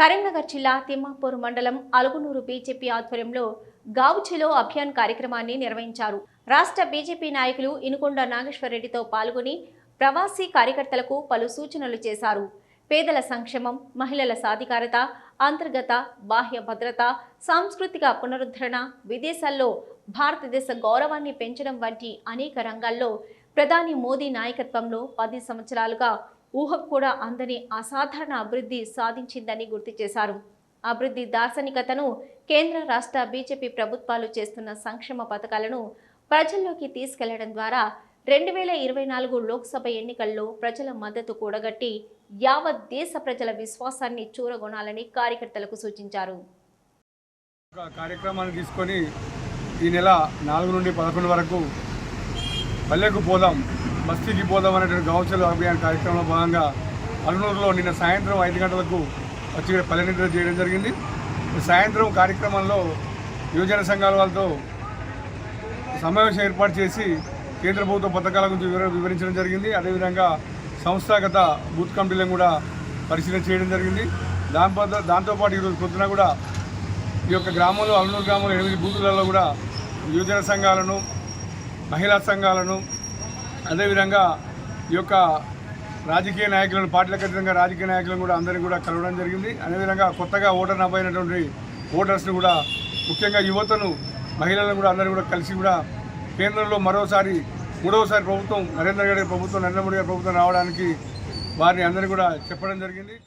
కరీంనగర్ జిల్లా తిమ్మాపూర్ మండలం అలుగునూరు బీజేపీ ఆధ్వర్యంలో గావుచిలో అభియాన్ కార్యక్రమాన్ని నిర్వహించారు. రాష్ట్ర బీజేపీ నాయకులు ఇనుకొండ నాగేశ్వరరెడ్డితో పాల్గొని ప్రవాసీ కార్యకర్తలకు పలు సూచనలు చేశారు. పేదల సంక్షేమం మహిళల సాధికారత అంతర్గత బాహ్య భద్రత సాంస్కృతిక పునరుద్ధరణ విదేశాల్లో భారతదేశ గౌరవాన్ని పెంచడం వంటి అనేక రంగాల్లో ప్రధాని మోదీ నాయకత్వంలో పది సంవత్సరాలుగా ఊహకు కూడా అందని అసాధారణ అభివృద్ధి సాధించిందని గుర్తు చేశారు. అభివృద్ధి దార్శనికతను కేంద్ర రాష్ట్ర బీజేపీ ప్రభుత్వాలు చేస్తున్న సంక్షేమ పథకాలను ప్రజల్లోకి తీసుకెళ్ళడం ద్వారా రెండు వేల ఇరవై నాలుగు లోక్సభ ఎన్నికల్లో ప్రజల మద్దతు కూడగట్టి యావత్ దేశ ప్రజల విశ్వాసాన్ని చూరగొనాలని కార్యకర్తలకు సూచించారు. కార్యక్రమాన్ని తీసుకొని ఈ నెల నాలుగు నుండి పదకొండు వరకు పల్లెకు పోదాం. బస్తీకి పోదాం అనేటువంటి గౌచల అభియాన్ కార్యక్రమంలో భాగంగా అల్లూరులో నిన్న సాయంత్రం ఐదు గంటలకు వచ్చి ఇక్కడ చేయడం జరిగింది. సాయంత్రం కార్యక్రమంలో యువజన సంఘాల వాళ్ళతో సమావేశం ఏర్పాటు చేసి కేంద్ర ప్రభుత్వ పథకాల గురించి వివర వివరించడం జరిగింది. అదేవిధంగా సంస్థాగత బూత్ కమిటీలను కూడా పరిశీలన చేయడం జరిగింది. దాంతో దాంతోపాటు ఈరోజు పొద్దున కూడా ఈ యొక్క గ్రామంలో అల్లూరు గ్రామంలో ఎనిమిది బూతులలో కూడా యువజన సంఘాలను మహిళా సంఘాలను అదేవిధంగా ఈ యొక్క రాజకీయ నాయకులను పార్టీలకు అతీతంగా రాజకీయ నాయకులను కూడా అందరినీ కూడా కలవడం జరిగింది. అదేవిధంగా కొత్తగా ఓటర్ నమైనటువంటి ఓటర్స్ని కూడా ముఖ్యంగా యువతను మహిళలను కూడా అందరూ కూడా కలిసి కూడా కేంద్రంలో మరోసారి మూడవసారి ప్రభుత్వం నరేంద్ర గారి ప్రభుత్వం నరేంద్ర మోడీ గారి ప్రభుత్వం రావడానికి వారిని అందరూ కూడా చెప్పడం జరిగింది.